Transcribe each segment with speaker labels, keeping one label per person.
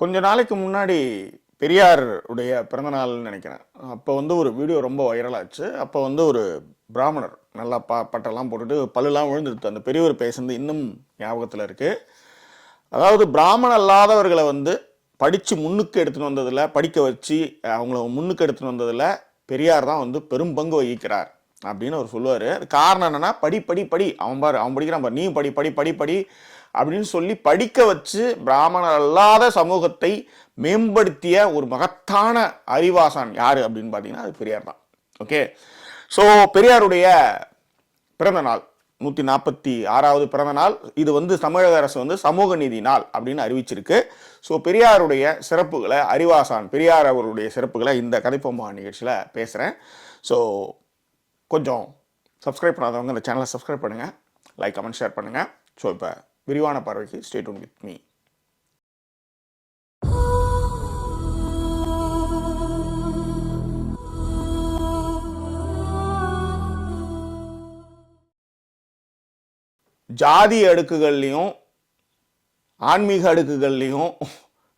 Speaker 1: கொஞ்ச நாளைக்கு முன்னாடி பெரியார் உடைய பிறந்தநாள்னு நினைக்கிறேன். அப்போ வந்து ஒரு வீடியோ ரொம்ப வைரலாச்சு அப்போ வந்து ஒரு பிராமணர் நல்லா பா பட்டெல்லாம் போட்டுட்டு பல்லுலாம் விழுந்துடுத்து. அந்த பெரியவர் பேசுனது இன்னும் ஞாபகத்தில் இருக்குது அதாவது பிராமண அல்லாதவர்களை வந்து படித்து முன்னுக்கு எடுத்துன்னு வந்ததில் படிக்க வச்சு அவங்கள முன்னுக்கு எடுத்துன்னு வந்ததில் பெரியார் தான் வந்து பெரும் பங்கு வகிக்கிறார் அப்படின்னு அவர் சொல்லுவார். அது காரணம் என்னென்னா படி படி படி. அவன் பாரு அவன் படிக்கிறான் பாரு. நீ படி படி படி படி. அப்படின்னு சொல்லி படிக்க வச்சு பிராமணர் அல்லாத சமூகத்தை மேம்படுத்திய ஒரு மகத்தான அறிவாசான் யார் அப்படின்னு பார்த்தீங்கன்னா அது பெரியார் தான். ஓகே ஸோ பெரியாருடைய பிறந்த நாள் நூற்றி நாற்பத்தி ஆறாவது பிறந்த நாள் இது வந்து தமிழக அரசு வந்து சமூக நீதி நாள் அப்படின்னு அறிவிச்சிருக்கு. ஸோ பெரியாருடைய சிறப்புகளை அறிவாசான் பெரியார் அவருடைய சிறப்புகளை இந்த கதைப்பொம்மா நிகழ்ச்சியில் பேசுகிறேன் ஸோ கொஞ்சம் சப்ஸ்கிரைப் பண்ணாதவங்க இந்த சேனலை சப்ஸ்கிரைப் பண்ணுங்கள் லைக் கமெண்ட் ஷேர் பண்ணுங்கள் ஸோ இப்போ விரிவான பார்வைக்கு ஸ்டேட் வித் மீ ஜாதி அடுக்குகள்லையும் ஆன்மீக அடுக்குகள்லையும்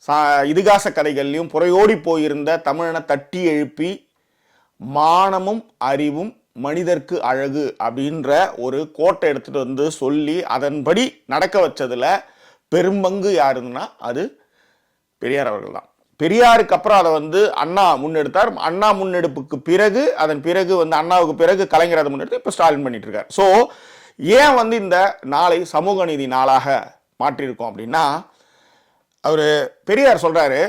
Speaker 1: சா இதிகாச கதைகள்லையும் புறையோடி போயிருந்த தமிழனை தட்டி எழுப்பி மானமும் அறிவும் மனிதர்க்கு அழகு அப்படின்ற ஒரு கோட்டை எடுத்துட்டு வந்து சொல்லி அதன்படி நடக்க வச்சதில் பெரும்பங்கு யாருன்னா அது பெரியார் அவர்கள் தான் பெரியாருக்கு அப்புறம் அதை வந்து அண்ணா முன்னெடுத்தார். அண்ணா முன்னெடுப்புக்கு பிறகு அதன் பிறகு வந்து அண்ணாவுக்கு பிறகு கலைஞர் அதை முன்னெடுத்து இப்போ ஸ்டாலின் பண்ணிட்டு இருக்கார் ஸோ ஏன் வந்து இந்த நாளை சமூக நீதி நாளாக மாற்றியிருக்கோம் அப்படின்னா அவர் பெரியார் சொல்கிறாரு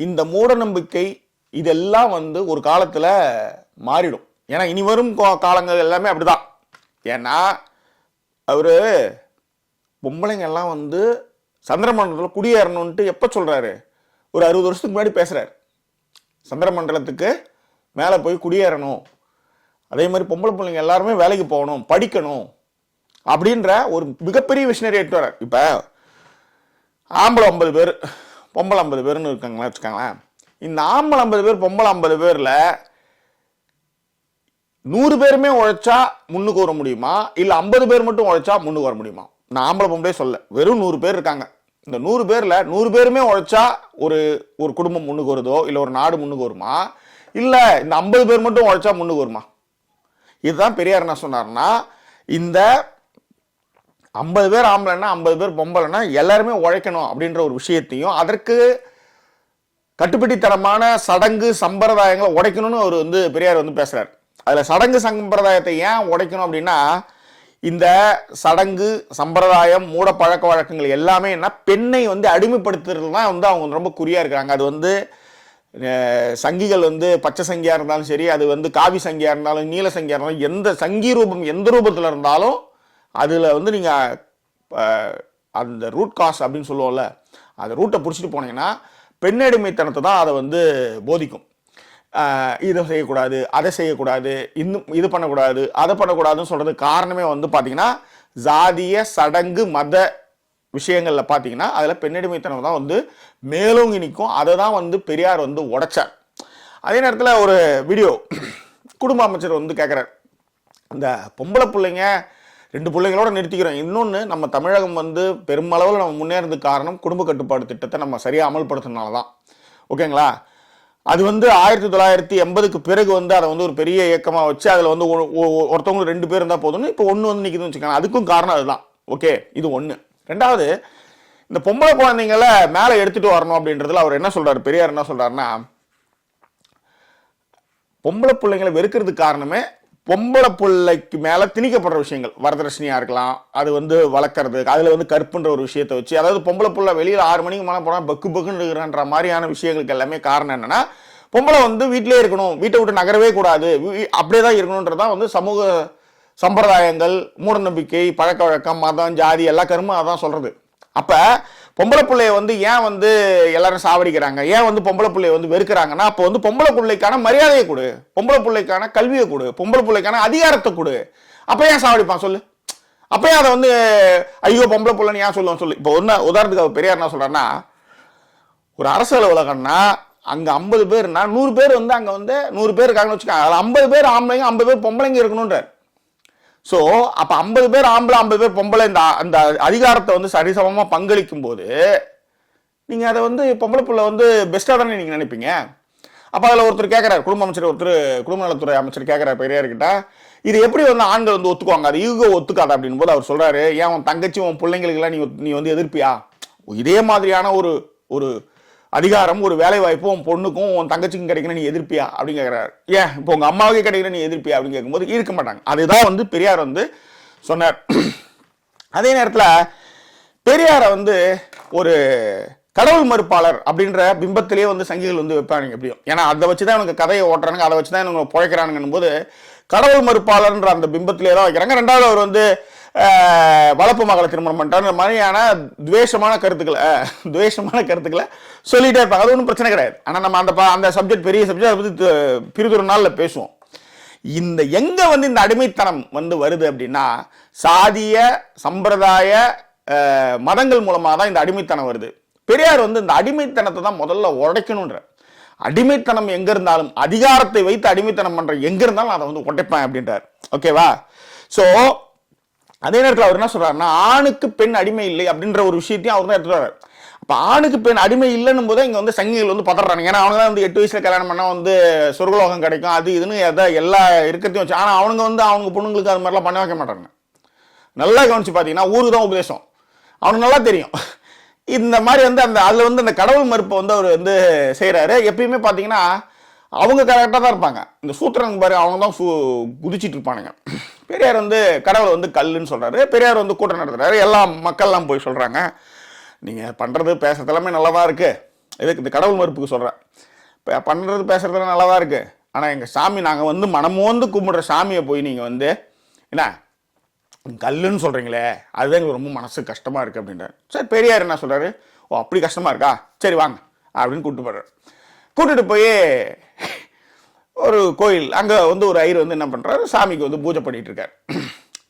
Speaker 1: இந்த மூட நம்பிக்கை இதெல்லாம் வந்து ஒரு காலத்தில் மாறிடும். ஏன்னா இனி வரும் காலங்கள் எல்லாமே அப்படிதான். ஏன்னா அவரு பொம்பளைங்க எல்லாம் வந்து சந்திரமண்டலத்தில் குடியேறணுன்ட்டு எப்போ சொல்கிறாரு ஒரு அறுபது வருஷத்துக்கு முன்னாடி பேசுகிறார் சந்திரமண்டலத்துக்கு மேலே போய் குடியேறணும். அதே மாதிரி பொம்பளை பிள்ளைங்க எல்லாருமே வேலைக்கு போகணும் படிக்கணும் அப்படின்ற ஒரு மிகப்பெரிய விஷனரி எடுத்து வரார் இப்போ ஆம்பளை ஐம்பது பேர் பொம்பளை ஐம்பது பேர்னு இருக்காங்களா வச்சுக்கோங்களேன். இந்த ஆம்பளை ஐம்பது பேர் பொம்பளை ஐம்பது பேரில் நூறு பேருமே உழைச்சா முன்னுக்கு வர முடியுமா? இல்லை ஐம்பது பேர் மட்டும் உழைச்சா முன்னுக்கு வர முடியுமா? நான் ஆம்பளை பொம்பளே சொல்ல வெறும் நூறு பேர் இருக்காங்க. இந்த நூறு பேரில் நூறு பேருமே உழைச்சா ஒரு ஒரு குடும்பம் முன்னுக்கு வருதோ இல்லை ஒரு நாடு முன்னுக்கு வருமா? இல்லை இந்த ஐம்பது பேர் மட்டும் உழைச்சா முன்னுக்கு வருமா? இதுதான் பெரியார் என்ன சொன்னார்னா இந்த ஐம்பது பேர் ஆம்பளைன்னா ஐம்பது பேர் பொம்பளைன்னா எல்லாருமே உழைக்கணும் அப்படின்ற ஒரு விஷயத்தையும் அதற்கு கட்டுப்பட்டித்தனமான சடங்கு சம்பிரதாயங்களை உடைக்கணும்னு அவர் வந்து பெரியார் வந்து பேசுகிறார் அதில் சடங்கு சம்பிரதாயத்தை ஏன் உடைக்கணும் அப்படின்னா இந்த சடங்கு சம்பிரதாயம் மூட பழக்க வழக்கங்கள் எல்லாமே என்ன பெண்ணை வந்து அடிமைப்படுத்துறது தான் வந்து அவங்க ரொம்ப குறியாக இருக்கிறாங்க. அது வந்து சங்கிகள் வந்து பச்சை சங்கியாக இருந்தாலும் சரி அது வந்து காவி சங்கியாக இருந்தாலும் நீல சங்கியாக இருந்தாலும் எந்த சங்கி ரூபம் எந்த ரூபத்தில் இருந்தாலும் அதில் வந்து நீங்கள் அந்த ரூட் காஸ் அப்படின்னு சொல்லுவோம்ல அந்த ரூட்டை பிடிச்சிட்டு போனீங்கன்னா பெண்ணடிமைத்தனத்தை தான் அதை வந்து போதிக்கும். இதை செய்யக்கூடாது அதை செய்யக்கூடாது இன்னும் இது பண்ணக்கூடாது அதை பண்ணக்கூடாதுன்னு சொல்கிறது காரணமே வந்து பார்த்திங்கன்னா ஜாதிய சடங்கு மத விஷயங்களில் பார்த்தீங்கன்னா அதில் பெண்ணடிமைத்தனம் தான் வந்து மேலோங்கி நிற்கும் அதை தான் வந்து பெரியார் வந்து உடைச்சார். அதே நேரத்தில் ஒரு வீடியோ குடும்ப அமைச்சர் வந்து கேட்குறார் இந்த பொம்பளை பிள்ளைங்க ரெண்டு பிள்ளைங்களோட நிறுத்திக்கிறோம். இன்னொன்று நம்ம தமிழகம் வந்து பெருமளவில் நம்ம முன்னேறதுக்கு காரணம் குடும்ப கட்டுப்பாடு திட்டத்தை நம்ம சரியாக அமல்படுத்தினால தான் ஓகேங்களா? அது வந்து ஆயிரத்தி தொள்ளாயிரத்தி எண்பதுக்கு பிறகு வந்து அதை வந்து ஒரு பெரிய இயக்கமாக வச்சு அதில் வந்து ஒருத்தவங்களுக்கு ரெண்டு பேர் இருந்தால் போதும்னு இப்போ ஒன்று வந்து நிற்கிதுன்னு வச்சுக்கோங்க அதுக்கும் காரணம் அதுதான். ஓகே இது ஒன்று ரெண்டாவது இந்த பொம்பளை குழந்தைங்கள மேலே எடுத்துட்டு வரணும் அப்படின்றதுல அவர் என்ன சொல்கிறார் பெரியார் என்ன சொல்கிறாருன்னா பொம்பளை பிள்ளைங்களை வெறுக்கிறதுக்கு காரணமே பொம்பளை பிள்ளைக்கு மேல திணிக்கப்படுற விஷயங்கள். வரதட்சணையா இருக்கலாம் அது வந்து வளர்க்கறது அதுல வந்து கற்புன்ற ஒரு விஷயத்தை வச்சு அதாவது பொம்பளை பிள்ளை வெளியில் ஆறு மணிக்கு மேலே போனால் பக்கு பக்குன்னு இருக்கிறன்ற மாதிரியான விஷயங்களுக்கு எல்லாமே காரணம் என்னன்னா பொம்பளை வந்து வீட்டிலே இருக்கணும் வீட்டை விட்டு நகரவே கூடாது அப்படியே தான் இருக்கணுன்றதான் வந்து சமூக சம்பிரதாயங்கள் மூடநம்பிக்கை பழக்க வழக்கம் மதம் ஜாதி எல்லா கருமும் அதான் சொல்றது. அப்போ பொம்பளை பிள்ளைய வந்து ஏன் வந்து எல்லாரும் சாவடிக்கிறாங்க? ஏன் வந்து பொம்பளை பிள்ளைய வந்து வெறுக்கிறாங்கன்னா அப்போ வந்து பொம்பளை பிள்ளைக்கான மரியாதையை கொடு. பொம்பளை பிள்ளைக்கான கல்வியை கொடு. பொம்பளை பிள்ளைக்கான அதிகாரத்தை கொடு. அப்போ ஏன் சாவடிப்பான் சொல்லு? அப்ப அதை வந்து ஐயோ பொம்பளை பிள்ளைன்னு ஏன் சொல்லுவோம் சொல்லு? இப்போ ஒன்று உதாரணத்துக்கு அவர் பெரியார் என்ன சொல்கிறேன்னா ஒரு அரசு அலுவலகம்னா அங்கே ஐம்பது பேர்னா நூறு பேர் வந்து அங்கே வந்து நூறு பேர் இருக்காங்கன்னு வச்சுக்கோங்க. அதில் ஐம்பது பேர் ஆம்பளைங்க ஐம்பது பேர் பொம்பளைங்க இருக்கணுன்றார் ஸோ அப்போ ஐம்பது பேர் ஆம்பளை ஐம்பது பேர் பொம்பளை இந்த அந்த அதிகாரத்தை வந்து சரிசமமாக பங்களிக்கும் போது நீங்கள் அதை வந்து பொம்பளை பிள்ளை வந்து பெஸ்ட்டாக தானே நீங்கள் நினைப்பீங்க? அப்போ அதில் ஒருத்தர் கேட்குறாரு குடும்ப அமைச்சர் ஒருத்தர் குடும்ப நலத்துறை அமைச்சர் கேட்குறாரு பெரியார்கிட்ட இது எப்படி வந்து ஆண்கள் வந்து ஒத்துக்குவாங்க? அது ஈகோ ஒத்துக்காது அப்படின்னு போது அவர் சொல்கிறாரு ஏன் உன் தங்கச்சி உன் பிள்ளைங்களுக்கெல்லாம் நீ ஒத்து- நீ வந்து எதிர்ப்பியா? இதே மாதிரியான ஒரு ஒரு அதிகாரம் ஒரு வேலை வாய்ப்பு உன் பொண்ணுக்கும் உன் தங்கச்சிக்கும் கிடைக்கணும் நீ எதிர்ப்பியா? அப்படின்னு கேட்குறாரு ஏன்? இப்போ உங்கள் அம்மாவுக்கு கிடைக்கணும் நீ எதிர்ப்பியா? அப்படின்னு கேட்கும்போது இருக்க மாட்டாங்க. அதுதான் வந்து பெரியார் வந்து சொன்னார். அதே நேரத்தில் பெரியாரை வந்து ஒரு கடவுள் மறுப்பாளர் அப்படின்ற பிம்பத்திலேயே வந்து சங்கிகள் வந்து வைப்பானுங்க எப்படியும். ஏன்னா அதை வச்சு தான் எனக்கு கதையை ஓட்டுறானுங்க அதை வச்சு தான் எனக்கு பிழைக்கிறானுங்கன்னும் போது கடவுள் மறுப்பாளர்ன்ற அந்த பிம்பத்திலே தான் வைக்கிறாங்க. ரெண்டாவது அவர் வந்து வளப்பு மகளை திருமணம் பண்ணிட்டார் மாதிரியான துவேஷமான கருத்துக்களை துவேஷமான கருத்துக்களை சொல்லிகிட்டே இருப்பாங்க. அது ஒன்றும் பிரச்சனை கிடையாது. ஆனால் நம்ம அந்த அந்த சப்ஜெக்ட் பெரிய சப்ஜெக்ட் அதை பற்றி பிரிதொரு நாளில் பேசுவோம். இந்த எங்கே வந்து இந்த அடிமைத்தனம் வந்து வருது அப்படின்னா சாதிய சம்பிரதாய மதங்கள் மூலமாக தான் இந்த அடிமைத்தனம் வருது. பெரியார் வந்து இந்த அடிமைத்தனத்தை தான் முதல்ல உடைக்கணுன்ற அடிமைத்தனம் எங்கே இருந்தாலும் அதிகாரத்தை வைத்து அடிமைத்தனம் பண்ணுற எங்கே இருந்தாலும் அதை வந்து உடைப்பேன் அப்படின்றார். ஓகேவா? ஸோ அதே நேரத்தில் அவர் என்ன சொல்கிறாருன்னா ஆணுக்கு பெண் அடிமை இல்லை அப்படின்ற ஒரு விஷயத்தையும் அவர் தான் எடுத்துட்டு வர்றாரு. ஆணுக்கு பெண் அடிமை இல்லைன்னும் போது இங்கே வந்து சங்கிகள் வந்து பதறாங்க. ஏன்னா அவங்க தான் வந்து எட்டு வயசில் கல்யாணம் பண்ணால் வந்து சொர்க்கலோகம் கிடைக்கும் அது இதுன்னு எதை எல்லா இருக்கிறதையும் வச்சு. ஆனால் அவனுங்க வந்து அவங்க பொண்ணுங்களுக்கு அது மாதிரிலாம் பண்ண வைக்க மாட்டாங்க. நல்லா கவனிச்சு பார்த்தீங்கன்னா ஊருக்கு தான் உபதேசம். அவனுக்கு நல்லா தெரியும். இந்த மாதிரி வந்து அந்த அதில் வந்து அந்த கடவுள் மறுப்பை வந்து அவர் வந்து செய்கிறாரு எப்பயுமே பார்த்தீங்கன்னா அவங்க கரெக்டாக தான் இருப்பாங்க. இந்த சூத்திரன் பாரு அவங்க தான் சூ குதிச்சிட்டு இருப்பானுங்க. பெரியார் வந்து கடவுளை வந்து கல்லுன்னு சொல்கிறாரு பெரியார் வந்து கூட்டம் நடத்துறாரு. எல்லா மக்கள்லாம் போய் சொல்கிறாங்க நீங்கள் பண்ணுறது பேசுறதெல்லாமே நல்லா தான் இருக்குது இதுக்கு இந்த கடவுள் மறுப்புக்கு சொல்கிறேன் இப்போ பண்ணுறது பேசுகிறதுலாம் நல்லா தான் இருக்குது ஆனால் எங்கள் சாமி நாங்கள் வந்து மனமோந்து கும்பிடுற சாமியை போய் நீங்கள் வந்து என்ன கல்லுன்னு சொல்கிறீங்களே அதுதான் எங்களுக்கு ரொம்ப மனசு கஷ்டமாக இருக்குது அப்படின்றார். சரி பெரியார் என்ன சொல்கிறாரு ஓ அப்படி கஷ்டமாக இருக்கா? சரி வாங்க அப்படின்னு கூப்பிட்டு போடுறாரு கூட்டிகிட்டு போய் ஒரு கோயில் அங்கே வந்து ஒரு ஐயர் வந்து என்ன பண்ணுறாரு சாமிக்கு வந்து பூஜை பண்ணிகிட்டு இருக்காரு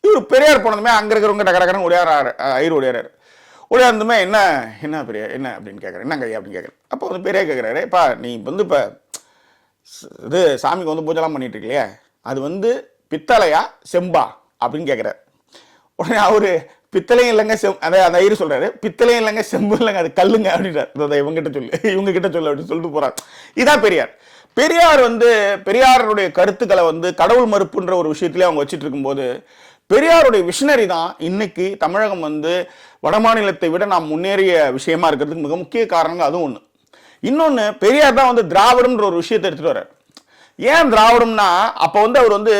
Speaker 1: இவர் பெரியார் போனதுமே அங்கே இருக்கிறவங்க டக்கு டக்குன்னு ஒடியாராரு ஐயர் ஒடியாராரு. ஒடியாருந்துமே என்ன என்ன பெரியார் என்ன அப்படின்னு கேட்குறேன் என்னங்க ஐயா அப்படின்னு கேட்குறேன் அப்போ வந்து பெரியார் கேட்குறாரு இப்போ நீ வந்து இப்போ இது சாமிக்கு வந்து பூஜைலாம் பண்ணிகிட்டு இருக்கலையே அது வந்து பித்தளையா செம்பா? அப்படின்னு கேட்குறாரு உடனே அவர் பித்தளையும் இல்லைங்க செம் அந்த அந்த ஐயர் சொல்கிறாரு பித்தளையும் இல்லைங்க செம்பு இல்லைங்க அது கல்லுங்க அப்படின்றார். இதை இவங்க கிட்ட சொல்லு இவங்க கிட்ட சொல்லு அப்படின்னு சொல்லிட்டு போகிறார் இதான் பெரியார். பெரியார் வந்து பெரியாருடைய கருத்துக்களை வந்து கடவுள் மறுப்புன்ற ஒரு விஷயத்திலே அவங்க வச்சுட்டு இருக்கும்போது பெரியாருடைய விஷனரி தான் இன்னைக்கு தமிழகம் வந்து வடமாநிலத்தை விட நாம் முன்னேறிய விஷயமா இருக்கிறதுக்கு மிக முக்கிய காரணங்கள் அதுவும் ஒன்று இன்னொன்று பெரியார் தான் வந்து திராவிடம்ன்ற ஒரு விஷயத்தை எடுத்துகிட்டு வர்றார். ஏன் திராவிடம்னா அப்போ வந்து அவர் வந்து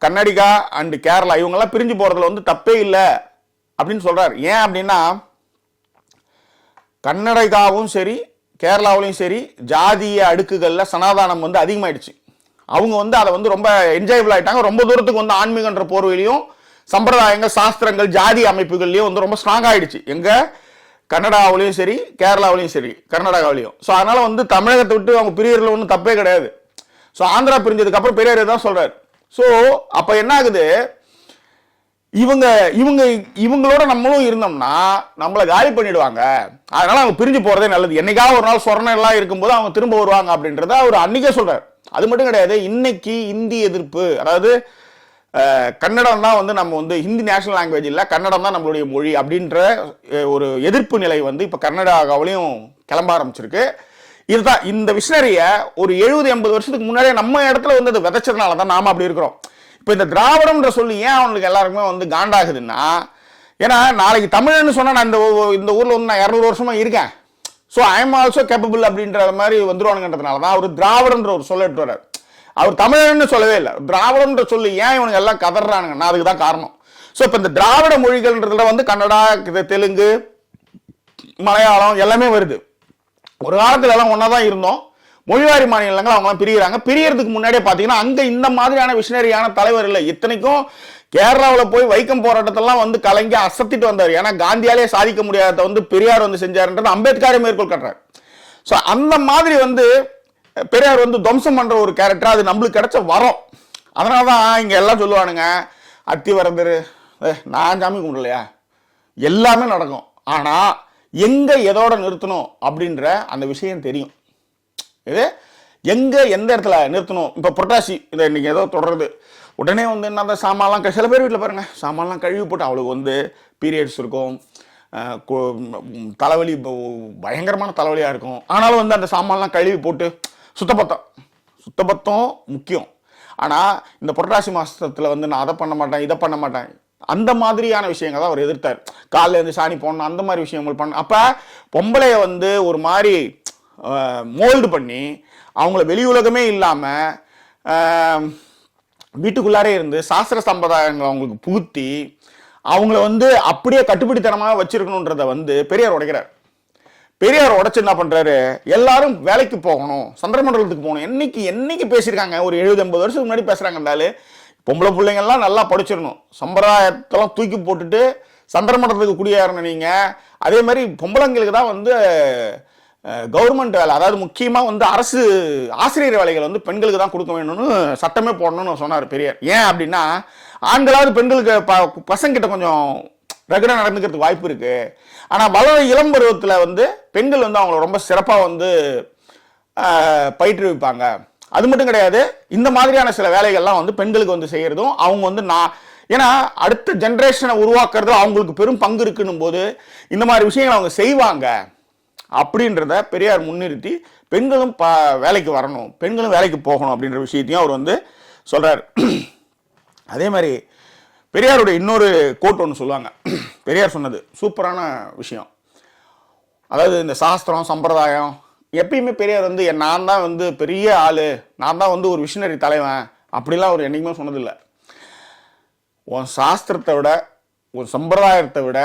Speaker 1: கன்னடிகா அண்டு கேரளா இவங்கெல்லாம் பிரிஞ்சு போகிறதுல வந்து தப்பே இல்லை அப்படின்னு சொல்கிறார் ஏன் அப்படின்னா கன்னடிகாவும் சரி கேரளாவிலையும் சரி ஜாதிய அடுக்குகளில் சனாதானம் வந்து அதிகமாயிடுச்சு. அவங்க வந்து அதை வந்து ரொம்ப என்ஜாயபிள் ஆயிட்டாங்க. ரொம்ப தூரத்துக்கு வந்து ஆன்மீகன்ற போர்வையிலையும் சம்பிரதாயங்கள் சாஸ்திரங்கள் ஜாதி அமைப்புகள்லையும் வந்து ரொம்ப ஸ்ட்ராங் ஆகிடுச்சு எங்கள் கன்னடாவிலையும் சரி கேரளாவிலையும் சரி கர்நாடகாவிலையும். ஸோ அதனால் வந்து தமிழகத்தை விட்டு அவங்க பிரியரில் ஒன்றும் தப்பே கிடையாது. ஸோ ஆந்திரா பிரிஞ்சதுக்கப்புறம் பெரியார் தான் சொல்கிறார் ஸோ அப்போ என்ன ஆகுது? இவங்க இவங்க இவங்களோட நம்மளும் இருந்தோம்னா நம்மளை காலி பண்ணிடுவாங்க. அதனால அவங்க பிரிஞ்சு போறதே நல்லது. என்னைக்காவது ஒரு நாள் சொரணம் எல்லாம் இருக்கும்போது அவங்க திரும்ப வருவாங்க அப்படின்றத அவர் அன்னைக்கே சொல்றாரு. அது மட்டும் கிடையாது இன்னைக்கு இந்தி எதிர்ப்பு அதாவது கன்னடம் தான் வந்து நம்ம வந்து ஹிந்தி நேஷனல் லாங்குவேஜ் இல்லை கன்னடம் தான் நம்மளுடைய மொழி அப்படின்ற ஒரு எதிர்ப்பு நிலை வந்து இப்போ கர்நாடகாவிலையும் கிளம்ப ஆரம்பிச்சிருக்கு. இதுதான் இந்த விஷனரியை ஒரு எழுபது எண்பது வருஷத்துக்கு முன்னாடியே நம்ம இடத்துல வந்து அது விதைச்சதுனால தான் நாம அப்படி இருக்கிறோம். இப்போ இந்த திராவிடம்ன்ற சொல்லி ஏன் அவனுக்கு எல்லாருக்குமே வந்து காண்டாகுதுன்னா ஏன்னா நாளைக்கு தமிழ்னு சொன்னால் நான் இந்த இந்த ஊரில் வந்து நான் இரநூறு வருஷமாக இருக்கேன். So I am also capable அப்படின்ற மாதிரி வந்துருவானுங்கன்றதுனால தான் அவர் திராவிடன்ற ஒரு சொல்ல எடுத்து வர்றாரு. அவர் தமிழன்னு சொல்லவே இல்லை. திராவிடன்ற சொல்லி ஏன் இவனுங்க எல்லாம் கதறானுங்கன்னா அதுக்கு தான் காரணம். ஸோ இப்போ இந்த திராவிட மொழிகள்ன்றதுல வந்து கன்னடா இது தெலுங்கு மலையாளம் எல்லாமே வருது. ஒரு காலத்துல எல்லாம் ஒன்றா தான் இருந்தோம். மொழிவாரி மாநிலங்கள் அவங்களாம் பிரிகிறாங்க பிரியறதுக்கு முன்னாடியே பார்த்தீங்கன்னா அங்கே இந்த மாதிரியான விஷனரியான தலைவர் இல்லை. இத்தனைக்கும் கேரளாவில் போய் வைக்கம் போராட்டத்தெல்லாம் வந்து கலங்கி அசத்திட்டு வந்தார். ஏன்னா காந்தியாலே சாதிக்க முடியாததை வந்து பெரியார் வந்து செஞ்சாருன்றது அம்பேத்கரை மேற்கோள் கட்டுறாரு. ஸோ அந்த மாதிரி வந்து பெரியார் வந்து துவம்சம் பண்ணுற ஒரு கேரக்டர் அது நம்மளுக்கு கிடைச்ச வரோம். அதனால தான் இங்கே எல்லாம் சொல்லுவானுங்க அத்தி வரந்தர் நான் சாமி கும்பிடலையா? எல்லாமே நடக்கும். ஆனால் எங்கே எதோட நிறுத்தணும் அப்படின்ற அந்த விஷயம் தெரியும். இது எங்கே எந்த இடத்துல நிறுத்தணும்? இப்போ புரட்டாசி இதை இன்னைக்கு ஏதோ தொடருது. உடனே வந்து என்ன அந்த சாமான்லாம் சில பேர் வீட்டில் பாருங்க சாமான்லாம் கழுவி போட்டு அவளுக்கு வந்து பீரியட்ஸ் இருக்கும். தலைவலி ப- பயங்கரமான தலைவலியாக இருக்கும். ஆனாலும் வந்து அந்த சாமான்லாம் கழுவி போட்டு சுத்தபத்தம். சுத்தபத்தம் முக்கியம். ஆனால் இந்த புரட்டாசி மாதத்தில் வந்து நான் அதை பண்ண மாட்டேன் இதை பண்ண மாட்டேன். அந்த மாதிரியான விஷயங்கள் தான் அவர் எதிர்த்தார். காலில் இருந்து சாணி போடணும் அந்த மாதிரி விஷயங்கள் பண்ண அப்போ பொம்பளையை வந்து ஒரு மாதிரி மோல்டு பண்ணி அவங்கள வெளி உலகமே இல்லாமல் வீட்டுக்குள்ளாரே இருந்து சாஸ்திர சம்பிரதாயங்களை அவங்களுக்கு புகுத்தி அவங்கள வந்து அப்படியே கட்டுப்பிடித்தனமாக வச்சிருக்கணுன்றத வந்து பெரியார் உடைக்கிறார். பெரியார் உடச்சு என்ன பண்ணுறாரு எல்லாரும் வேலைக்கு போகணும் சந்திரமண்டலத்துக்கு போகணும். என்னைக்கு என்னைக்கு பேசியிருக்காங்க? ஒரு எழுபது எண்பது வருஷத்துக்கு முன்னாடி பேசுறாங்கன்றாலே பொம்பளை பிள்ளைங்கள்லாம் நல்லா படிச்சிடணும். சம்பிரதாயத்தெல்லாம் தூக்கி போட்டுட்டு சந்திரமண்டலத்துக்கு குடியேறணும் நீங்கள் அதே மாதிரி பொம்பளைங்களுக்கு தான் வந்து கவர்மெண்ட் வேலை அதாவது முக்கியமாக வந்து அரசு ஆசிரியர் வேலைகள் வந்து பெண்களுக்கு தான் கொடுக்க வேணும்னு சட்டமே போடணும்னு சொன்னார் பெரியார். ஏன் அப்படின்னா ஆண்களாவது பெண்களுக்கு ப பசங்கிட்ட கொஞ்சம் ரெகுலராக நடந்துக்கிறதுக்கு வாய்ப்பு இருக்குது ஆனால் வளர இளம் பருவத்தில் வந்து பெண்கள் வந்து அவங்கள ரொம்ப சிறப்பாக வந்து பயிற்றுவிப்பாங்க. அது மட்டும் கிடையாது இந்த மாதிரியான சில வேலைகள்லாம் வந்து பெண்களுக்கு வந்து செய்கிறதும் அவங்க வந்து நான் ஏன்னா அடுத்த ஜென்ரேஷனை உருவாக்குறது அவங்களுக்கு பெரும் பங்கு இருக்குன்னும் போது இந்த மாதிரி விஷயங்களை அவங்க செய்வாங்க. அப்படின்றத பெரியார் முன்னிறுத்தி பெண்களும் ப வேலைக்கு வரணும் பெண்களும் வேலைக்கு போகணும் அப்படின்ற விஷயத்தையும் அவர் வந்து சொல்கிறார் அதே மாதிரி பெரியாருடைய இன்னொரு கோட் ஒன்று சொல்லுவாங்க. பெரியார் சொன்னது சூப்பரான விஷயம். அதாவது இந்த சாஸ்திரம் சம்பிரதாயம் எப்பயுமே பெரியார் வந்து என் நான் தான் வந்து பெரிய ஆள் நான் தான் வந்து ஒரு விஷனரி தலைவன் அப்படிலாம் அவர் என்றைக்குமே சொன்னதில்லை. உன் சாஸ்திரத்தை விட உன் சம்பிரதாயத்தை விட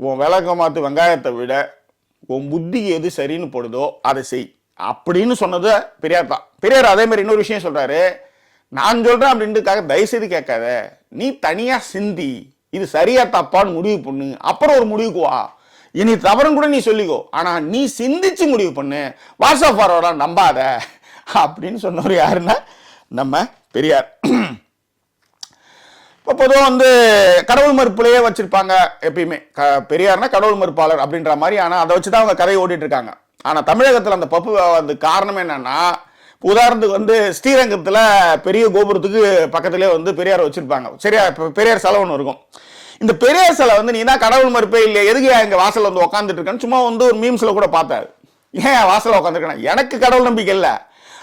Speaker 1: உன் விளக்கமாற்று வெங்காயத்தை விட உன் புத்திக்கு எது சரின்னு போடுதோ அதை செய். அப்படின்னு சொன்னது பெரியார் தான். பெரியார் அதே மாதிரி இன்னொரு விஷயம் சொல்றாரு. நான் சொல்றேன் அப்படின்றதுக்காக தயவுசெய்து கேட்காத. நீ தனியா சிந்தி. இது சரியா தப்பான்னு முடிவு பண்ணு. அப்புறம் ஒரு முடிவுக்கு வா. இனி தவறும் கூட நீ சொல்லிக்கோ. ஆனா நீ சிந்திச்சு முடிவு பண்ணு. வாட்ஸ்அப் ஃபார்வர்டா நம்பாத. அப்படின்னு சொன்னவர் யாருன்னா நம்ம பெரியார். இப்போ பொதுவாக வந்து கடவுள் மறுப்புலையே வச்சுருப்பாங்க எப்பயுமே. க பெரியார்னா கடவுள் மறுப்பாளர் அப்படின்ற மாதிரி ஆனால் அதை வச்சு தான் அவங்க கதையை ஓட்டிட்டு இருக்காங்க ஆனால் தமிழகத்தில் அந்த பப்பு வந்து காரணம் என்னென்னா உதாரணத்துக்கு வந்து ஸ்ரீரங்கத்தில் பெரிய கோபுரத்துக்கு பக்கத்துலேயே வந்து பெரியார் வச்சுருப்பாங்க. சரியா? இப்போ பெரியார் சிலை ஒன்று இருக்கும். இந்த பெரியார் சிலை வந்து நீ தான் கடவுள் மறுப்பே இல்லை எதுக்கு எங்கள் வாசல் வந்து உட்காந்துட்டு இருக்கேன்னு? சும்மா வந்து ஒரு மீம்ஸில் கூட பார்த்தாரு. ஏன் வாசலில் உட்காந்துருக்கேன் எனக்கு கடவுள் நம்பிக்கை இல்லை.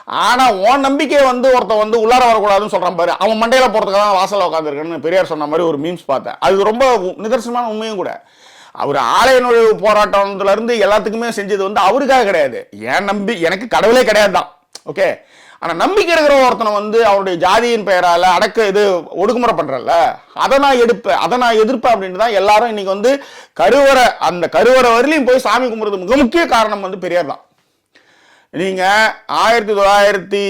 Speaker 1: ஆனா உன் நம்பிக்கையை வந்து ஒருத்தன் வந்து உள்ளார வரக்கூடாதுன்னு சொல்றான் பாரு. அவன் மண்டையில போறதுக்காக தான் வாசலில் உட்காந்துருக்கேன்னு பெரியார் சொன்ன மாதிரி ஒரு மீம்ஸ் பார்த்தேன். அது ரொம்ப உ- நிதர்சனமான உண்மையும் கூட. அவர் ஆலய நுழைவு போராட்டத்துல இருந்து எல்லாத்துக்குமே செஞ்சது வந்து அவருக்காக கிடையாது. என் நம்பி எனக்கு கடவுளே கிடையாது தான். ஓகே ஆனால் நம்பிக்கை இருக்கிற ஒருத்தனை வந்து அவருடைய ஜாதியின் பெயரால் அடக்க இது ஒடுக்குமுறை பண்ணுறல்ல அதை நான் எடுப்பேன் அதை நான் எதிர்ப்பேன் அப்படின்னு தான் எல்லாரும் இன்னைக்கு வந்து கருவறை அந்த கருவறை வரலையும் போய் சாமி கும்பிட்றது மிக முக்கிய காரணம் வந்து பெரியார் தான். நீங்கள் ஆயிரத்தி தொள்ளாயிரத்தி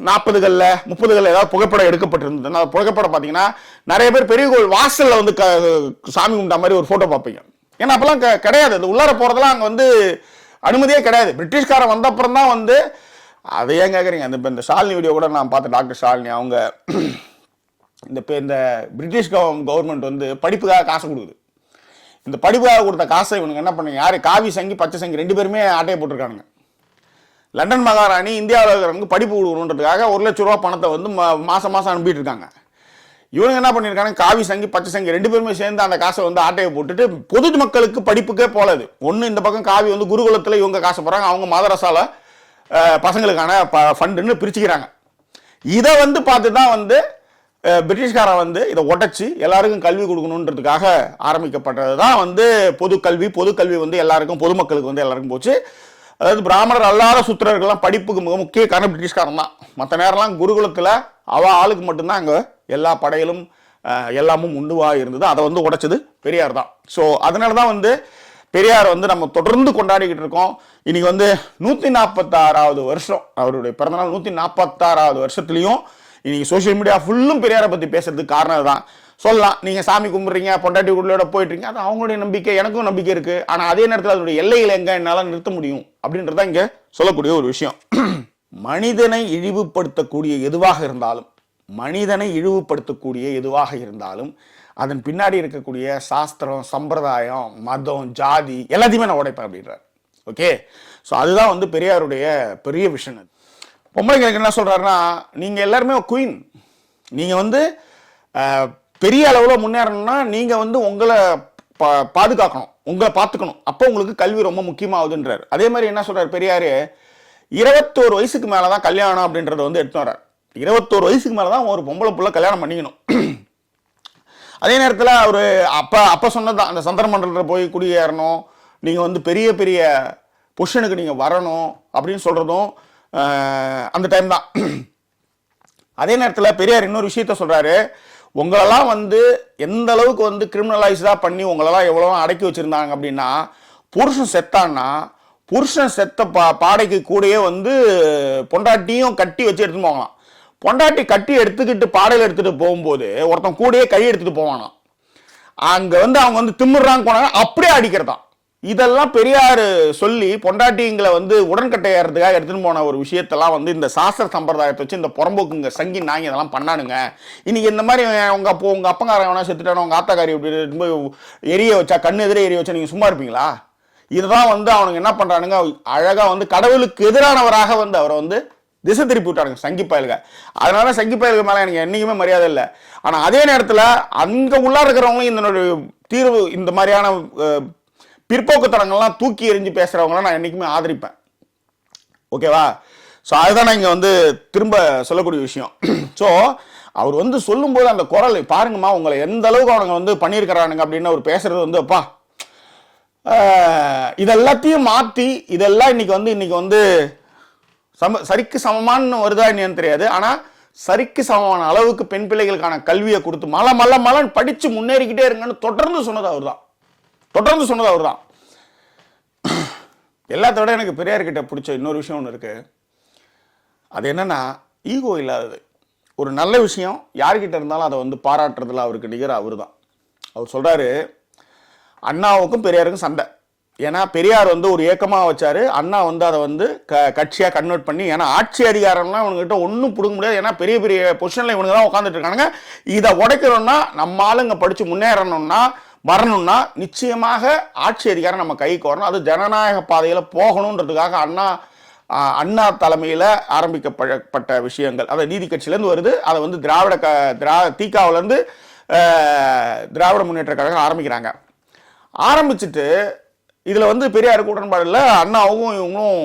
Speaker 1: நாற்பதுகளில் முப்பதுகளில் ஏதாவது புகைப்படம் எடுக்கப்பட்டிருந்தது அந்த புகைப்படம் பார்த்தீங்கன்னா நிறைய பேர் பெரிய கோவில் வாசலில் வந்து க சாமி கும்பிட்ட மாதிரி ஒரு ஃபோட்டோ பார்ப்பீங்க. ஏன்னா அப்போல்லாம் க- கிடையாது. அது உள்ளார போகிறதெல்லாம் அங்கே வந்து அனுமதியே கிடையாது. பிரிட்டிஷ்காரன் வந்த அப்புறம் தான் வந்து அதை ஏன் கேட்குறீங்க அந்த இப்போ இந்த ஷாலினி வீடியோ கூட நான் பார்த்தேன் டாக்டர் ஷாலினி அவங்க இந்த இப்போ இந்த பிரிட்டிஷ் கவர்மெண்ட் வந்து படிப்புக்காக காசு கொடுக்குது. இந்த படிப்புக்காக கொடுத்த காசை இவனுக்கு என்ன பண்ணுங்க? யார்? காவி சங்கி பச்சை சங்கி ரெண்டு பேருமே ஆட்டையை போட்டிருக்கானுங்க. லண்டன் மகாராணி இந்தியாவில் இருக்கிறவங்க படிப்பு கொடுக்கணுன்றதுக்காக ஒரு லட்ச ரூபா பணத்தை வந்து மா- மாதம் அனுப்பிட்டு இருக்காங்க இவங்க என்ன பண்ணியிருக்காங்க காவி சங்கி பச்சை சங்கி ரெண்டு பேருமே சேர்ந்து அந்த காசை வந்து ஆட்டையை போட்டுட்டு பொது மக்களுக்கு படிப்புக்கே போலது. ஒன்று இந்த பக்கம் காவி வந்து குருகுலத்தில் இவங்க காசு போடுறாங்க. அவங்க மதரசால பசங்களுக்கான ப ஃபண்டுன்னு பிரிச்சுக்கிறாங்க. இதை வந்து பார்த்து தான் வந்து பிரிட்டிஷ்காரன் வந்து இதை உடைச்சி எல்லாருக்கும் கல்வி கொடுக்கணுன்றதுக்காக ஆரம்பிக்கப்பட்டது தான் வந்து பொது கல்வி பொது கல்வி வந்து எல்லாருக்கும் பொதுமக்களுக்கு வந்து எல்லாருக்கும் போச்சு. அதாவது பிராமணர் அல்லாத சுத்திரர்கள்லாம் படிப்புக்கு மிக முக்கிய காரணம் பிரிட்டிஷ்காரன் தான். மற்ற நேரம்லாம் குருகுலத்தில் அவ ஆளுக்கு மட்டும்தான் அங்கே எல்லா படையிலும் எல்லாமும் உண்டுவாக இருந்தது. அதை வந்து உடைச்சது பெரியார் தான். ஸோ அதனால தான் வந்து பெரியார் வந்து நம்ம தொடர்ந்து கொண்டாடிக்கிட்டு இருக்கோம். இன்னைக்கு வந்து நூற்றி நாற்பத்தாறாவது வருஷம். அவருடைய பிறந்தநாள் நூற்றி நாற்பத்தாறாவது வருஷத்துலையும் இன்னைக்கு சோஷியல் மீடியா ஃபுல்லும் பெரியாரை பற்றி பேசுறதுக்கு காரணம் தான் சொல்லலாம். நீங்கள் சாமி கும்பிட்றீங்க பொண்டாட்டி உள்ளோட போயிட்டுறீங்க அது அவங்களுடைய நம்பிக்கை எனக்கும் நம்பிக்கை இருக்குது ஆனால் அதே நேரத்தில் அதனுடைய எல்லைகளை எங்கே என்னால் நிறுத்த முடியும் அப்படின்றத இங்கே சொல்லக்கூடிய ஒரு விஷயம். மனிதனை இழிவுபடுத்தக்கூடிய எதுவாக இருந்தாலும் மனிதனை இழிவுபடுத்தக்கூடிய எதுவாக இருந்தாலும் அதன் பின்னாடி இருக்கக்கூடிய சாஸ்திரம் சம்பிரதாயம் மதம் ஜாதி எல்லாத்தையுமே நான் உடைப்பேன் அப்படின்றார். ஓகே ஸோ அதுதான் வந்து பெரியாருடைய பெரிய விஷன் அது. பொம்பளைங்களுக்கு என்ன சொல்கிறாருன்னா நீங்கள் எல்லாருமே குயின் நீங்கள் வந்து பெரிய அளவில் முன்னேறணும்னா நீங்கள் வந்து உங்களை பா பாதுகாக்கணும். உங்களை பார்த்துக்கணும். அப்போ உங்களுக்கு கல்வி ரொம்ப முக்கியமாகுதுன்றார். அதே மாதிரி என்ன சொல்கிறார் பெரியார் இருபத்தோரு வயசுக்கு மேலே தான் கல்யாணம் அப்படின்றத வந்து எடுத்து வர்றார். இருபத்தோரு வயசுக்கு மேலே தான் ஒரு பொம்பளை புள்ள கல்யாணம் பண்ணிக்கணும். அதே நேரத்தில் அவர் அப்போ அப்போ சொன்னது அந்த சந்திரமண்டலத்தில் போய் குடியேறணும். நீங்கள் வந்து பெரிய பெரிய பொஷனுக்கு நீங்கள் வரணும் அப்படின்னு சொல்கிறதும் அந்த டைம் தான். அதே நேரத்தில் பெரியார் இன்னொரு விஷயத்த சொல்கிறாரு உங்களெல்லாம் வந்து எந்த அளவுக்கு வந்து கிரிமினலைஸ்டாக பண்ணி உங்களெல்லாம் எவ்வளோ அடக்கி வச்சுருந்தாங்க அப்படின்னா புருஷன் செத்தான்னா புருஷன் செத்த பா பாடைக்கு கூடயே வந்து பொண்டாட்டியும் கட்டி வச்சு எடுத்துன்னு போகலாம். பொண்டாட்டி கட்டி எடுத்துக்கிட்டு பாடையில் எடுத்துகிட்டு போகும்போது ஒருத்தன் கூடயே கை எடுத்துகிட்டு போவானாம். அங்கே வந்து அவங்க வந்து திம்முறாங்க போனாங்க அப்படியே அடிக்கிறதான் இதெல்லாம் பெரியார் சொல்லி பொண்டாட்டிங்களை வந்து உடன்கட்டை ஏறதுக்காக எடுத்துன்னு போன ஒரு விஷயத்தெல்லாம் வந்து இந்த சாஸ்திர சம்பிரதாயத்தை வச்சு இந்த புறம்போக்குங்க சங்கி நாங்க இதெல்லாம் பண்ணானுங்க. இன்னைக்கு இந்த மாதிரி உங்க அப்போ உங்க அப்பங்காரன் வேணா செத்துட்டானோ உங்க ஆத்தாக்காரி இப்படி எரிய வச்சா கண்ணு எதிரே எரிய வச்சா நீங்க சும்மா இருப்பீங்களா? இதுதான் வந்து அவனுங்க என்ன பண்றானுங்க? அழகா வந்து கடவுளுக்கு எதிரானவராக வந்து அவரை வந்து திசை திருப்பி விட்டானுங்க சங்கி பயலுக. அதனால சங்கி பயலுக மேல எனக்கு என்னைக்குமே மரியாதை இல்லை. ஆனா அதே நேரத்துல அங்க உள்ள இருக்கிறவங்களும் இந்த தீர்வு இந்த மாதிரியான பிற்போக்குத்தனங்கள்லாம் தூக்கி எறிஞ்சு பேசுகிறவங்களாம் நான் என்றைக்குமே ஆதரிப்பேன். ஓகேவா? ஸோ அதுதான் நான் இங்கே வந்து திரும்ப சொல்லக்கூடிய விஷயம். ஸோ அவர் வந்து சொல்லும்போது அந்த குரல் பாருங்கம்மா உங்களை எந்த அளவுக்கு அவனுங்க வந்து பண்ணியிருக்கிறானுங்க அப்படின்னு அவர் பேசுறது வந்து அப்பா இதெல்லாத்தையும் மாற்றி இதெல்லாம் இன்னைக்கு வந்து இன்னைக்கு வந்து சம சரிக்கு சமமானு வருதா என்னன்னு தெரியாது. ஆனால் சரிக்கு சமமான அளவுக்கு பெண் பிள்ளைகளுக்கான கல்வியை கொடுத்து மல மல மலன் படித்து முன்னேறிக்கிட்டே இருங்கன்னு தொடர்ந்து சொன்னது அவர் தான் தொடர்ந்து சொன்னது அவர் தான் எல்லாத்த விட எனக்கு பெரியார்கிட்ட பிடிச்ச இன்னொரு விஷயம் ஒன்று இருக்குது அது என்னென்னா ஈகோ இல்லாதது. ஒரு நல்ல விஷயம் யார்கிட்ட இருந்தாலும் அதை வந்து பாராட்டுறதுல அவருக்கு நிகர் அவர் தான் அவர் சொல்கிறாரு அண்ணாவுக்கும் பெரியாருக்கும் சண்டை. ஏன்னா பெரியார் வந்து ஒரு ஏக்கமாக வச்சார். அண்ணா வந்து அதை வந்து க கட்சியாக கன்வெர்ட் பண்ணி ஏன்னா ஆட்சி அதிகாரம்லாம் இவங்ககிட்ட ஒன்றும் பிடுங்க முடியாது. ஏன்னா பெரிய பெரிய பொசிஷனில் இவனுங்க தான் உட்காந்துட்டு இருக்கானுங்க. இதை உடைக்கணும்னா நம்ம ஆளுங்க படித்து முன்னேறணும்னா வரணும்னா நிச்சயமாக ஆட்சி அதிகாரம் நம்ம கைக்கு வரணும். அது ஜனநாயக பாதையில் போகணுன்றதுக்காக அண்ணா அண்ணா தலைமையில் ஆரம்பிக்கப்பட்ட விஷயங்கள். அதை நீதி கட்சியிலேருந்து வருது. அதை வந்து திராவிட க திரா தீக்காவிலேருந்து திராவிட முன்னேற்ற கழகம் ஆரம்பிக்கிறாங்க. ஆரம்பிச்சுட்டு இதில் வந்து பெரியாருக்கு உடன்பாடு இல்லை அண்ணாவும் இவங்களும்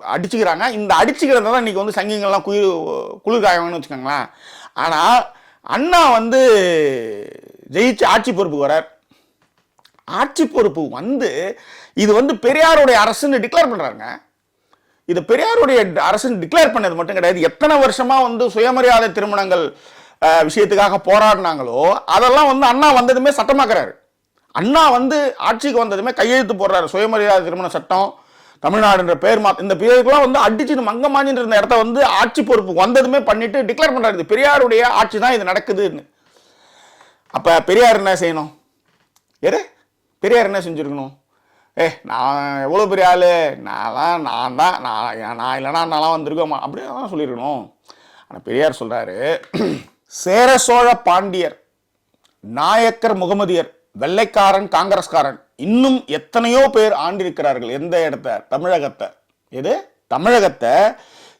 Speaker 1: அடிச்சுக்கிறாங்க. இந்த அடிச்சுக்கிறது தான் இன்னைக்கு வந்து சங்கிங்கள்லாம் குளிர் குளிர்காயம்னு வச்சுக்கோங்களேன். ஆனால் அண்ணா வந்து ஜெயிச்சு ஆட்சி பொறுப்புக்கு வரார். ஆட்சி பொறுப்பு வந்து இது வந்து பெரியாருடைய அரசுன்னு டிக்ளேர் பண்ணுறாங்க இது பெரியாருடைய அரசுன்னு டிக்ளேர் பண்ணது மட்டும் கிடையாது. எத்தனை வருஷமாக வந்து சுயமரியாதை திருமணங்கள் விஷயத்துக்காக போராடினாங்களோ அதெல்லாம் வந்து அண்ணா வந்ததுமே சட்டமாக்குறாரு. அண்ணா வந்து ஆட்சிக்கு வந்ததுமே கையெழுத்து போடுறாரு. சுயமரியாதை திருமண சட்டம் தமிழ்நாடுன்ற பேர் மா இந்த பேருக்குலாம் வந்து அடிச்சுட்டு மங்கமாஞ்சின்னு இருந்த இடத்த வந்து ஆட்சி பொறுப்பு வந்ததுமே பண்ணிட்டு டிக்ளேர் பண்ணுறாரு இது பெரியாருடைய ஆட்சி தான் இது நடக்குதுன்னு. அப்போ பெரியார் என்ன செய்யணும்? எது பெரியார் என்ன செஞ்சுருக்கணும்? ஏ நான் எவ்வளோ பெரிய ஆள்? நான்லாம் நான் தான் நான் நான் இல்லைனா நான்லாம் வந்திருக்கோம்? அப்படியே தான் சொல்லியிருக்கணும் ஆனால் பெரியார் சொல்கிறாரு சேர சோழ பாண்டியர் நாயக்கர் முகமதியர் வெள்ளைக்காரன் காங்கிரஸ்காரன் இன்னும் எத்தனையோ பேர் ஆண்டிருக்கிறார்கள் எந்த இடத்த? தமிழகத்தை. எது? தமிழகத்தை.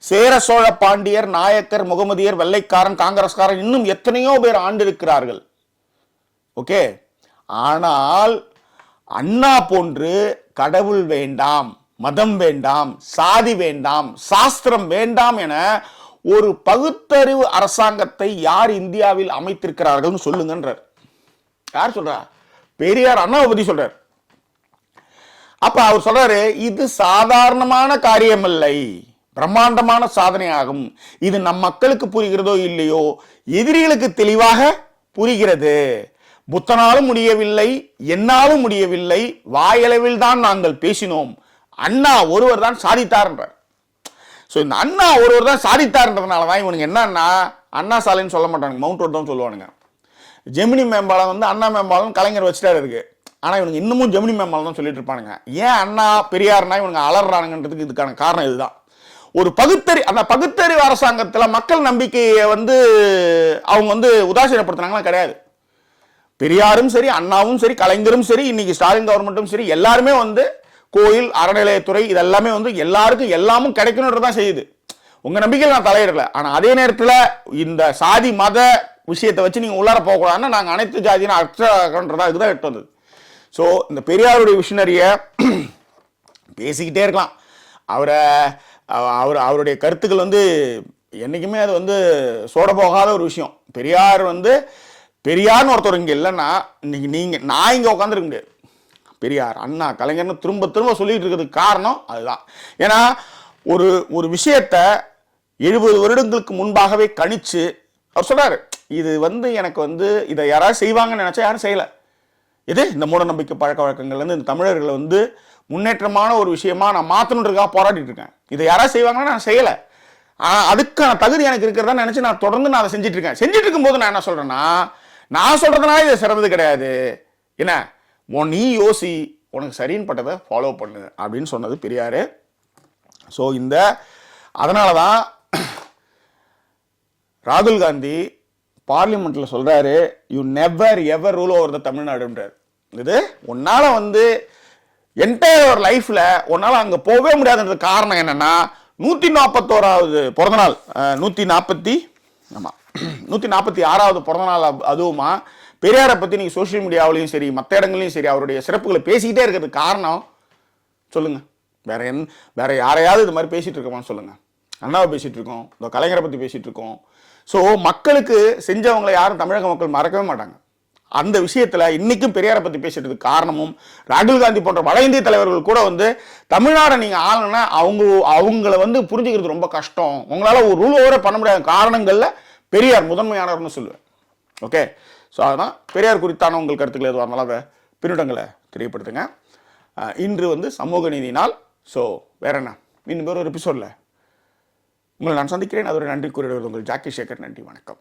Speaker 1: சேர சோழ பாண்டியர் நாயக்கர் முகமதியர் வெள்ளைக்காரன் காங்கிரஸ்காரன் இன்னும் எத்தனையோ பேர் ஆண்டிருக்கிறார்கள். ஓகே? ஆனால் அண்ணா போன்று கடவுள் வேண்டாம் மதம் வேண்டாம் சாதி வேண்டாம் சாஸ்திரம் வேண்டாம் என ஒரு பகுத்தறிவு அரசாங்கத்தை யார் இந்தியாவில் அமைத்திருக்கிறார்கள் சொல்லுங்கன்றார். யார் சொல்றா? பெரியார் அண்ணாவை பத்தி சொல்றார். அப்ப அவர் சொல்றாரு இது சாதாரணமான காரியமில்லை. பிரம்மாண்டமான சாதனையாகும். இது நம் மக்களுக்கு புரிகிறதோ இல்லையோ எதிரிகளுக்கு தெளிவாக புரிகிறது. புத்தனாலும் முடியவில்லை என்னாலும் முடியவில்லை வாயளவில் தான் நாங்கள் பேசினோம். அண்ணா ஒருவர் தான் சாதித்தார்ன்றார். ஸோ இந்த அண்ணா ஒருவர் தான் சாதித்தார்ன்றதுனால தான் இவனுக்கு என்னன்னா அண்ணா சாலைன்னு சொல்ல மாட்டானுங்க மவுண்ட் ரோட் தான் சொல்லுவானுங்க. ஜெமினி மேம்பாலம் வந்து அண்ணா மேம்பாலம் கலைஞர் வச்சுட்டாரு இருக்கு ஆனால் இவனுக்கு இன்னமும் ஜெமினி மேம்பாலம் தான் சொல்லிட்டு இருப்பானுங்க. ஏன் அண்ணா பெரியார்னா இவனுங்க அலறானுங்கன்றதுக்கு இதுக்கான காரணம் இதுதான். ஒரு பகுத்தறி அந்த பகுத்தறிவு அரசாங்கத்தில் மக்கள் நம்பிக்கையை வந்து அவங்க வந்து உதாசீனப்படுத்துனாங்களா கிடையாது. பெரியாரும் சரி அண்ணாவும் சரி கலைஞரும் சரி இன்னைக்கு ஸ்டாலின் கவர்மெண்ட்டும் சரி எல்லாருமே வந்து கோயில் அறநிலையத்துறை இதெல்லாமே வந்து எல்லாருக்கும் எல்லாமும் கிடைக்கணுன்றதான் செய்யுது. உங்கள் நம்பிக்கையில் நான் தலையிடல. ஆனால் அதே நேரத்தில் இந்த சாதி மத விஷயத்தை வச்சு நீங்கள் உள்ளார போகக்கூடாதுன்னா நாங்கள் அனைத்து ஜாதியும் அற்றன்றதா இதுதான் எட்டு வந்தது. ஸோ இந்த பெரியாருடைய விஷனரியை பேசிக்கிட்டே இருக்கலாம். அவரை அவர் அவருடைய கருத்துக்கள் வந்து என்றைக்குமே அது வந்து சோட போகாத ஒரு விஷயம். பெரியார் வந்து பெரியார்னு ஒருத்தர் இங்கே இல்லைன்னா இன்னைக்கு நீங்கள் நான் இங்கே உட்காந்துருக்க முடியாது. பெரியார் அண்ணா கலைஞர்னு திரும்ப திரும்ப சொல்லிட்டு இருக்கிறதுக்கு காரணம் அதுதான். ஏன்னா ஒரு ஒரு விஷயத்த எழுபது வருடங்களுக்கு முன்பாகவே கணிச்சு அவர் சொல்றாரு இது வந்து எனக்கு வந்து இதை யாராவது செய்வாங்கன்னு நினைச்சா யாரும் செய்யலை. இது இந்த மூட நம்பிக்கை பழக்க வழக்கங்கள்லேருந்து இந்த தமிழர்களை வந்து முன்னேற்றமான ஒரு விஷயமா நான் மாற்றணுன்றதுக்காக போராடிட்டு இருக்கேன். இதை யாராவது செய்வாங்கன்னா நான் செய்யலை. ஆனால் அதுக்கான தகுதி எனக்கு இருக்கிறதா நினச்சி நான் தொடர்ந்து நான் அதை செஞ்சுட்டு இருக்கேன். செஞ்சுட்டு இருக்கும்போது நான் என்ன சொல்கிறேன்னா நான் சொல்கிறதுனால இது சிறந்தது கிடையாது. என்ன? உன் நீ யோசி. உனக்கு சரின்னு பட்டதை ஃபாலோ பண்ணு அப்படின்னு சொன்னது பெரியார். ஸோ இந்த அதனால தான் ராகுல் காந்தி பார்லிமெண்ட்டில் சொல்கிறாரு you never ever rule over the தமிழ்நாடுன்றார் இது உன்னால் வந்து என்டையர் லைஃப்பில் உன்னால் அங்கே போகவே முடியாதுன்றது காரணம் என்னன்னா நூற்றி நாற்பத்தோராவது பிறந்தநாள் நூற்றி நாற்பத்தி ஆமாம் நூற்றி நாற்பத்தி ஆறாவது பிறந்தநாள் அதுவுமா பெரியாரை பற்றி நீங்கள் சோஷியல் மீடியாவிலையும் சரி மற்ற இடங்களையும் சரி அவருடைய சிறப்புகளை பேசிக்கிட்டே இருக்கிறதுக்கு காரணம் சொல்லுங்கள் வேற என் வேற யாரையாவது இது மாதிரி பேசிகிட்டு இருக்கோமான்னு சொல்லுங்கள் அண்ணாவை பேசிகிட்டு இருக்கோம் இந்த கலைஞரை பற்றி பேசிகிட்டு இருக்கோம். ஸோ மக்களுக்கு செஞ்சவங்களை யாரும் தமிழக மக்கள் மறக்கவே மாட்டாங்க. அந்த விஷயத்தில் இன்றைக்கும் பெரியாரை பற்றி பேசிட்டு காரணமும் ராகுல் காந்தி போன்ற வட இந்திய தலைவர்கள் கூட வந்து தமிழ்நாடை நீங்கள் ஆளுன்னா அவங்க அவங்கள வந்து புரிஞ்சுக்கிறது ரொம்ப கஷ்டம். உங்களால் ஒரு ரூல் ஓவரே பண்ண முடியாத காரணங்களில் பெரியார் முதன்மையானவர்னு சொல்லுவேன். ஓகே ஸோ அதுதான் பெரியார் குறித்தான உங்கள் கருத்துக்கள் எதுவாக இருந்தாலும் அதை பின்னூட்டங்களை தெரியப்படுத்துங்க. இன்று வந்து சமூக நீதி நாள் ஸோ வேற என்ன? இன்னும் வேற ஒரு எபிசோடில் உங்களை நான் சந்திக்கிறேன். அதோட நன்றி கூறிடுவது உங்கள் ஜாக்கி சேகர். நன்றி வணக்கம்.